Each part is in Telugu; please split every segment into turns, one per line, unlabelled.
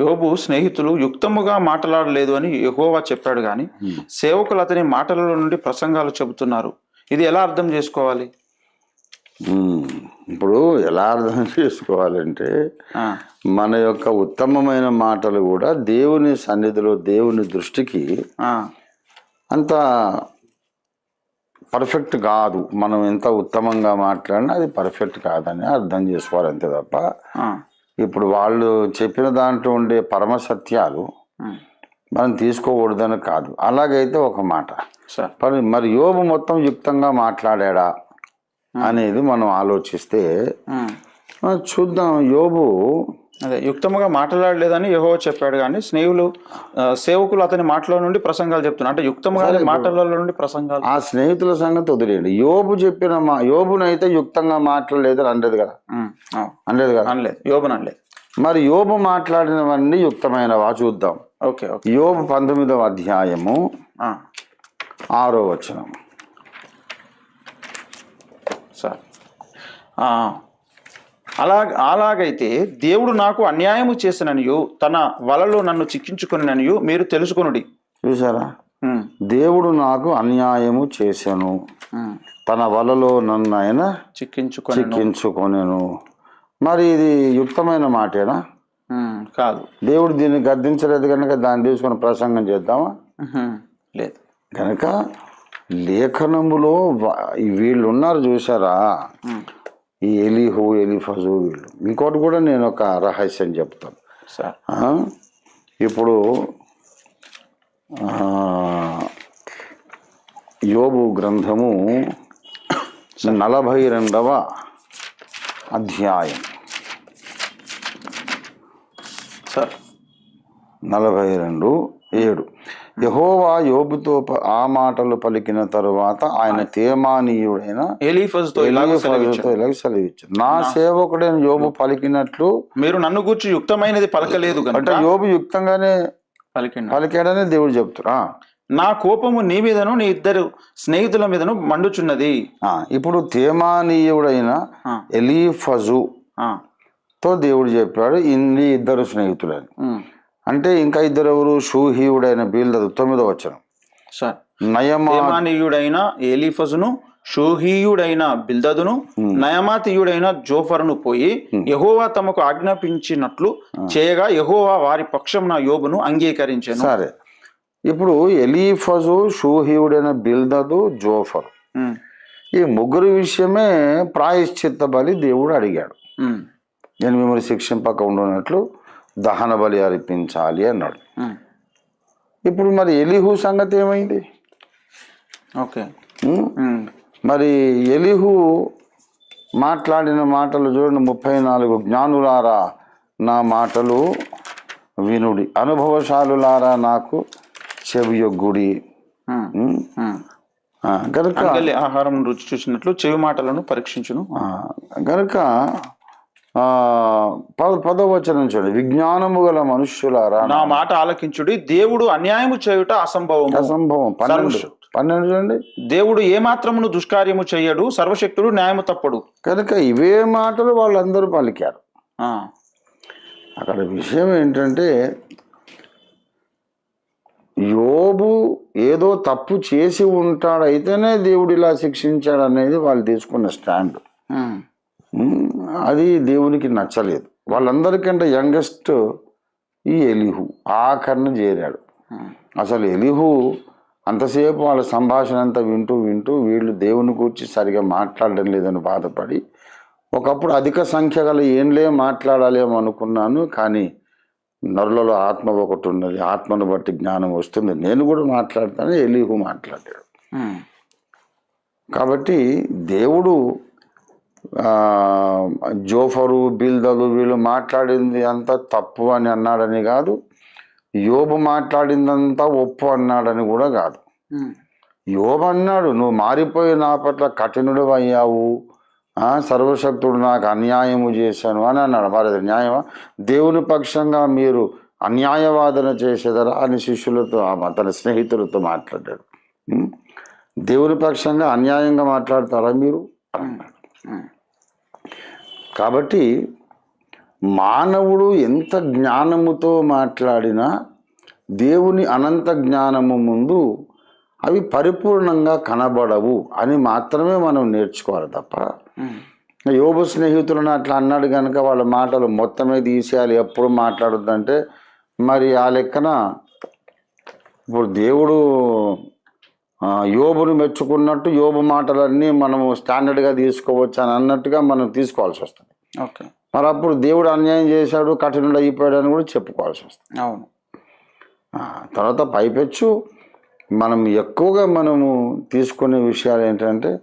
యోబు స్నేహితులు యుక్తముగా మాట్లాడలేదు అని యెహోవా చెప్పాడు కానీ సేవకులు అతని మాటల నుండి ప్రసంగాలు చెబుతున్నారు. ఇది ఎలా అర్థం చేసుకోవాలి?
ఉమ్, ఇప్పుడు ఎలా అర్థం చేసుకోవాలంటే మన యొక్క ఉత్తమమైన మాటలు కూడా దేవుని సన్నిధిలో దేవుని దృష్టికి అంత పర్ఫెక్ట్ కాదు. మనం ఎంత ఉత్తమంగా మాట్లాడినా అది పర్ఫెక్ట్ కాదని అర్థం చేసుకోవాలి అంతే తప్ప ఇప్పుడు వాళ్ళు చెప్పిన దాంట్లో ఉండే పరమ సత్యాలు మనం తీసుకోకూడదని కాదు. అలాగైతే ఒక మాట.
సార్.
మరి మరి యోబు మొత్తం యుక్తంగా మాట్లాడా అనేది మనం ఆలోచిస్తే చూద్దాం. యోబు
అదే యుక్తముగా మాట్లాడలేదని యెహోవా చెప్పాడు కానీ స్నేహితులు సేవకులు అతని మాటల నుండి ప్రసంగాలు చెప్తున్నారు. అంటే యుక్తముగా మాటల నుండి ప్రసంగాలు.
ఆ స్నేహితుల సంగతి వదిలేయండి. యోబు చెప్పిన మా యోబునైతే యుక్తంగా మాట్లాడలేదని అనలేదు కదా? అనలేదు కదా?
అనలేదు. యోబుని అనలేదు.
మరి యోబు మాట్లాడినవన్నీ యుక్తమైనవా? చూద్దాం.
Okay okay.
యోబు పంతొమ్మిదవ అధ్యాయము ఆరో వచనం.
సార్. అలా అలాగైతే దేవుడు నాకు అన్యాయము చేసిననియు తన వలలో నన్ను చిక్కించుకునిననియు మీరు తెలుసుకొనుడి.
చూసారా దేవుడు నాకు అన్యాయము చేశాను. తన వలలో నన్ను ఆయన
చిక్కించుకొని
చిక్కించుకొనెను. మరి ఇది యుక్తమైన మాటేనా?
కాదు.
దేవుడు దీన్ని గద్దించలేదు కనుక దాన్ని తీసుకొని ప్రసంగం చేద్దామా?
లేదు.
కనుక లేఖనములో వీళ్ళు ఉన్నారు చూసారా ఈ ఎలీహు ఎలిఫజు వీళ్ళు. ఇంకోటి కూడా నేను ఒక రహస్యం చెప్తాను? ఇప్పుడు యోబు గ్రంథము నలభై రెండవ అధ్యాయం.
సార్.
నలభై రెండు ఏడు. యహోవా యోబుతో ఆ మాటలు పలికిన తరువాత ఆయన తేమానీయుడైన
ఎలీఫజ్తో ఇలాగ
సెలవిచ్చాడు. నా సేవకుడైన యోబు పలికినట్లు
మీరు నన్ను గూర్చి యుక్తమైనది పలకలేదు
అంటే యోబు యుక్తంగానే
పలికిండు.
పలికాడని దేవుడు చెప్తున్నా.
నా కోపము నీ మీదను నీ ఇద్దరు స్నేహితుల మీదను మండుచున్నది.
ఇప్పుడు తేమానీయుడైన ఎలీఫజు తో దేవుడు చెప్పాడు ఇన్ని ఇద్దరు స్నేహితులని. అంటే ఇంకా ఇద్దరు ఎవరు షూహీయుడైన బీల్దదు తొమ్మిదో వచ్చను
సార్
నయమా
తేమానీయుడైన ఏలీఫజును షోహీయుడైన బిల్దదును నయమాతీయుడైన జోఫరును పోయి యహోవా తమకు ఆజ్ఞాపించినట్లు చేయగా యహోవా వారి పక్షం యోబును అంగీకరించాను.
సరే. ఇప్పుడు ఎలీఫజు షూహీయుడైన బిల్దదు జోఫర్. ఈ ముగ్గురు విషయమే ప్రాయశ్చిత్త బలి దేవుడు అడిగాడు. నేను మిమ్మల్ని శిక్షింపక ఉండనట్లు దహన బలి అర్పించాలి అన్నాడు. ఇప్పుడు మరి ఎలిహు సంగతి ఏమైంది?
ఓకే.
మరి ఎలిహు మాట్లాడిన మాటలు చూడండి ముప్పై నాలుగు జ్ఞానులారా నా మాటలు వినుడి. అనుభవశాలులారా నాకు చెవియొగ్గుడి
అంగలి ఆహారం రుచి చూసినట్లు చెవి మాటలను పరీక్షించును.
ఆ, పద పదవచనం చూడండి. విజ్ఞానము గల మనుష్యులారా
నా మాట ఆలకించుడి దేవుడు అన్యాయము చేయుట అసంభవము.
అసంభవం. పన్నెండు. పన్నెండు చూడండి.
దేవుడు ఏ మాత్రమును దుష్కార్యము చెయ్యడు సర్వశక్తుడు న్యాయము తప్పడు.
కనుక ఇవే మాటలు వాళ్ళందరూ పలికారు.
ఆ,
అక్కడ విషయం ఏంటంటే యోబు ఏదో తప్పు చేసి ఉంటాడు అయితేనే దేవుడు ఇలా శిక్షించాడు అనేది వాళ్ళు తీసుకున్న స్టాండ్. అది దేవునికి నచ్చలేదు. వాళ్ళందరికంటే యంగెస్ట్ ఈ ఎలిహు ఆఖరణ చేరాడు. అసలు ఎలిహు అంతసేపు వాళ్ళ సంభాషణ అంతా వింటూ వింటూ వీళ్ళు దేవుని గురించి సరిగా మాట్లాడడం లేదని బాధపడి ఒకప్పుడు అధిక సంఖ్య గల ఏంలే మాట్లాడాలేమో అనుకున్నాను కానీ నరులలో ఆత్మ ఒకటి ఉన్నది ఆత్మను బట్టి జ్ఞానం వస్తుంది. నేను కూడా మాట్లాడతాను ఎలిహు మాట్లాడాడు. కాబట్టి దేవుడు జోఫరు బిల్దలు వీళ్ళు మాట్లాడింది అంతా తప్పు అని అన్నాడని కాదు. యోబు మాట్లాడిందంతా ఒప్పు అన్నాడని కూడా కాదు. యోబు అన్నాడు నువ్వు మారిపోయి నా పట్ల కఠినుడు అయ్యావు. సర్వశక్తుడు నాకు అన్యాయము చేశాను అని అన్నాడు. మరి అది న్యాయమా? దేవుని పక్షంగా మీరు అన్యాయవాదన చేసేదరా? అని శిష్యులతో తన స్నేహితులతో మాట్లాడాడు? దేవుని పక్షంగా అన్యాయంగా మాట్లాడతారా మీరు? అని అన్నాడు కాబట్టి మానవుడు ఎంత జ్ఞానముతో మాట్లాడినా దేవుని అనంత జ్ఞానము ముందు అవి పరిపూర్ణంగా కనబడవు అని మాత్రమే మనం నేర్చుకోవాలి తప్ప. యోబు స్నేహితులను అట్లా అన్నాడు కనుక వాళ్ళ మాటలు మొత్తమే తీసేయాలి ఎప్పుడు మాట్లాడొద్దంటే. మరి ఆ లెక్కన ఇప్పుడు దేవుడు యోబుని మెచ్చుకున్నట్టు యోబు మాటలన్నీ మనము స్టాండర్డ్గా తీసుకోవచ్చు అని అన్నట్టుగా మనం తీసుకోవాల్సి వస్తుంది.
ఓకే.
మరి అప్పుడు దేవుడు అన్యాయం చేశాడు కఠినుడు అయిపోయాడు అని కూడా చెప్పుకోవాల్సి వస్తుంది.
అవును.
తర్వాత పైపెచ్చు. మనం ఎక్కువగా మనము తీసుకునే విషయాలు ఏంటంటే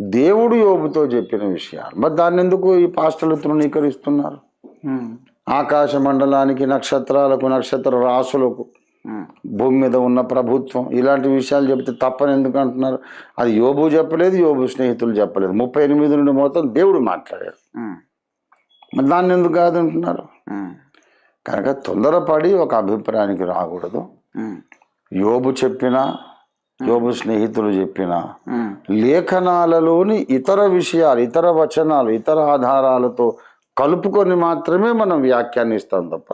దేవుడు యోబుతో చెప్పిన విషయాలు. మరి దాన్ని ఎందుకు ఈ పాస్టర్లు తృణీకరిస్తున్నారు? ఆకాశ మండలానికి నక్షత్రాలకు నక్షత్ర రాసులకు. భూమి మీద ఉన్న ప్రభుత్వం ఇలాంటి విషయాలు చెప్తే తప్పని ఎందుకు అంటున్నారు? అది యోబు చెప్పలేదు యోబు స్నేహితులు చెప్పలేదు. ముప్పై ఎనిమిది నుండి మొత్తం దేవుడు మాట్లాడాడు. మరి దాన్ని ఎందుకు కాదంటున్నారు? కనుక తొందరపడి ఒక అభిప్రాయానికి రాకూడదు. యోబు చెప్పిన యోబు స్నేహితులు చెప్పిన లేఖనాలలోని ఇతర విషయాలు ఇతర వచనాలు ఇతర ఆధారాలతో కలుపుకొని మాత్రమే మనం వ్యాఖ్యానిస్తాం తప్ప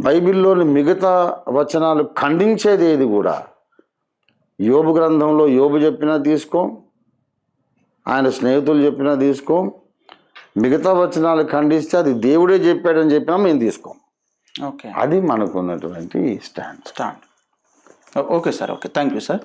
బైబిల్లోని మిగతా వచనాలు ఖండించేది ఏది కూడా? యోబు గ్రంథంలో యోబు చెప్పినా తీసుకో ఆయన స్నేహితులు చెప్పినా తీసుకో మిగతా వచనాలు ఖండిస్తే అది దేవుడే చెప్పాడని చెప్పినా మేము తీసుకోం.
ఓకే.
అది మనకున్నటువంటి stand.
Stand. Okay sir okay. Thank you sir.